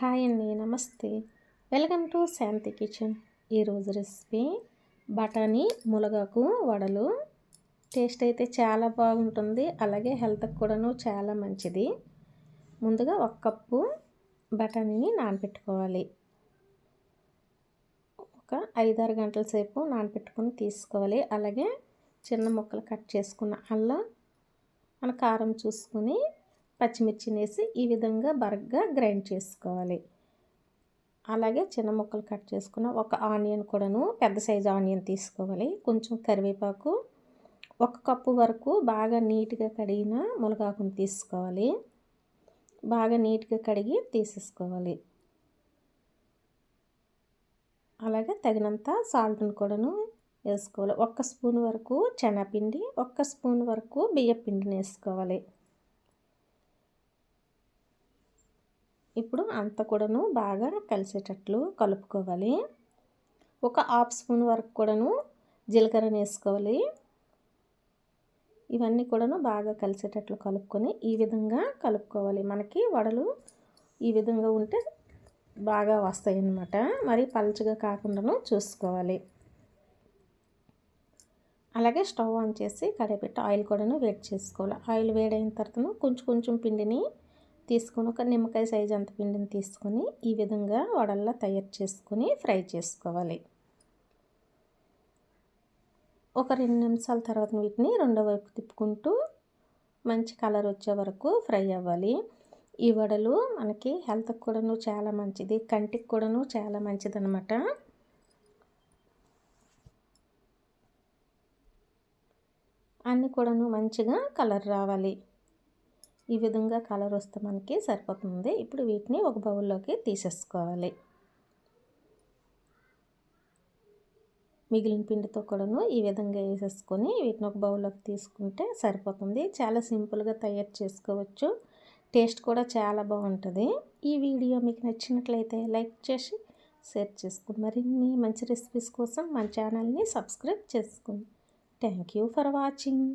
Hi అండి నమస్తే. Welcome to Shanti kitchen. ఈరోజు రెసిపీ బఠానీ ములగాకు వడలు. టేస్ట్ అయితే చాలా బాగుంటుంది అలాగే హెల్త్కి కూడాను చాలా మంచిది. ముందుగా ఒక కప్పు బఠానీని నానబెట్టుకోవాలి ఒక ఐదారు గంటల సేపు నానబెట్టుకొని తీసుకోవాలి. అలాగే చిన్న ముక్కలు కట్ చేసుకున్న అల్లం మన కారం చూసుకొని పచ్చిమిర్చిని వేసి ఈ విధంగా బరగ్గా గ్రైండ్ చేసుకోవాలి. అలాగే చిన్న ముక్కలు కట్ చేసుకున్న ఒక ఆనియన్ కూడాను పెద్ద సైజు ఆనియన్ తీసుకోవాలి. కొంచెం కరివేపాకు ఒక కప్పు వరకు బాగా నీట్గా కడిగిన మునగాకును తీసుకోవాలి. బాగా నీట్గా కడిగి తీసేసుకోవాలి. అలాగే తగినంత సాల్ట్ను కూడాను వేసుకోవాలి. ఒక్క స్పూన్ వరకు శనగపిండి ఒక్క స్పూన్ వరకు బియ్యపిండిని వేసుకోవాలి. ఇప్పుడు అంత కూడాను బాగా కలిసేటట్లు కలుపుకోవాలి. ఒక హాఫ్ స్పూన్ వరకు కూడాను జీలకర్ర వేసుకోవాలి. ఇవన్నీ కూడాను బాగా కలిసేటట్లు కలుపుకొని ఈ విధంగా కలుపుకోవాలి. మనకి వడలు ఈ విధంగా ఉంటే బాగా వస్తాయి అన్నమాట మరి పలుచగా కాకుండాను చూసుకోవాలి. అలాగే స్టవ్ ఆన్ చేసి కడిపెట్టి ఆయిల్ కూడాను వేడి చేసుకోవాలి. ఆయిల్ వేడైన తర్వాత కొంచెం కొంచెం పిండిని తీసుకొని ఒక నిమ్మకాయ సైజ్ అంత పిండిని తీసుకొని ఈ విధంగా వడల్లా తయారు చేసుకొని ఫ్రై చేసుకోవాలి. ఒక రెండు నిమిషాల తర్వాత వీటిని రెండో వైపు తిప్పుకుంటూ మంచి కలర్ వచ్చే వరకు ఫ్రై అవ్వాలి. ఈ వడలు మనకి హెల్త్కి కూడాను చాలా మంచిది కంటికి కూడాను చాలా మంచిది అనమాట అన్నీ కూడాను మంచిగా కలర్ రావాలి. ఈ విధంగా కలర్ వస్తే మనకి సరిపోతుంది. ఇప్పుడు వీటిని ఒక బౌల్లోకి తీసేసుకోవాలి. మిగిలిన పిండితో కూడాను ఈ విధంగా వేసేసుకొని వీటిని ఒక బౌల్లోకి తీసుకుంటే సరిపోతుంది. చాలా సింపుల్గా తయారు చేసుకోవచ్చు. టేస్ట్ కూడా చాలా బాగుంటుంది. ఈ వీడియో మీకు నచ్చినట్లయితే లైక్ చేసి షేర్ చేసుకుని మరిన్ని మంచి రెసిపీస్ కోసం మన ఛానల్ని సబ్స్క్రైబ్ చేసుకోండి థ్యాంక్ యూ ఫర్ వాచింగ్.